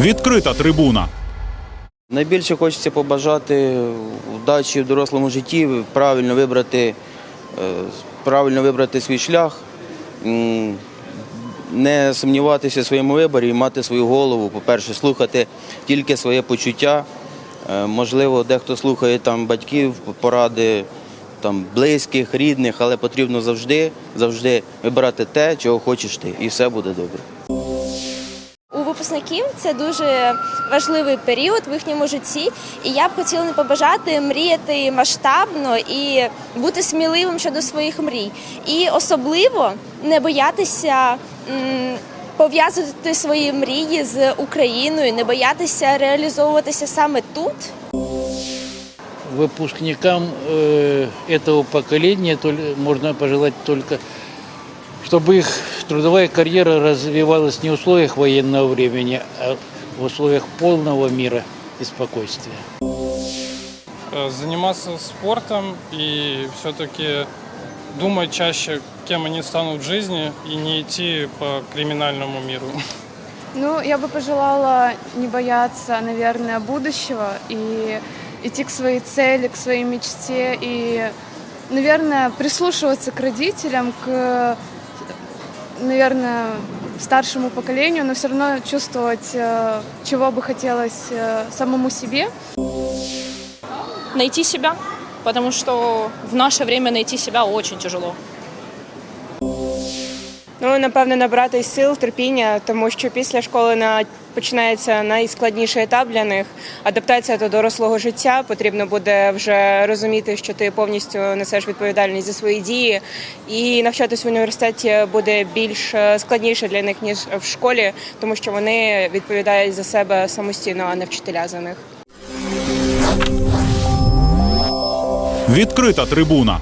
Відкрита трибуна. Найбільше хочеться побажати вдачі в дорослому житті, правильно вибрати, е, правильно вибрати свій шлях, не сумніватися в своєму виборі і мати свою голову. По-перше, слухати тільки своє почуття. Е, Можливо, дехто слухає там батьків, поради там, близьких, рідних, але потрібно завжди, завжди вибирати те, чого хочеш ти, і все буде добре У випускників це дуже важливий період в їхньому житті, і я б хотіла не побажати мріяти масштабно і бути сміливим щодо своїх мрій. І особливо не боятися м, пов'язувати свої мрії з Україною, не боятися реалізовуватися саме тут. выпускникам э, этого поколения толь- можно пожелать только, чтобы их трудовая карьера развивалась не в условиях военного времени, а в условиях полного мира и спокойствия. э, заниматься спортом и все-таки думать чаще, кем они станут в жизни и не идти по криминальному миру. Ну, я бы пожелала не бояться, наверное, будущего и идти к своей цели, к своей мечте и, наверное, прислушиваться к родителям, к, наверное, старшему поколению, но все равно чувствовать, э, чего бы хотелось э, самому себе. найти себя, потому что в наше время найти себя очень тяжело. Ну, напевно, набрати сил, терпіння, тому що після школи на починається найскладніший етап для них адаптація до дорослого життя. Потрібно буде вже розуміти, що ти повністю несеш відповідальність за свої дії, і навчатись в університеті буде більш е, складніше для них ніж в школі, тому що вони відповідають за себе самостійно, а не вчителя за них. Відкрита трибуна.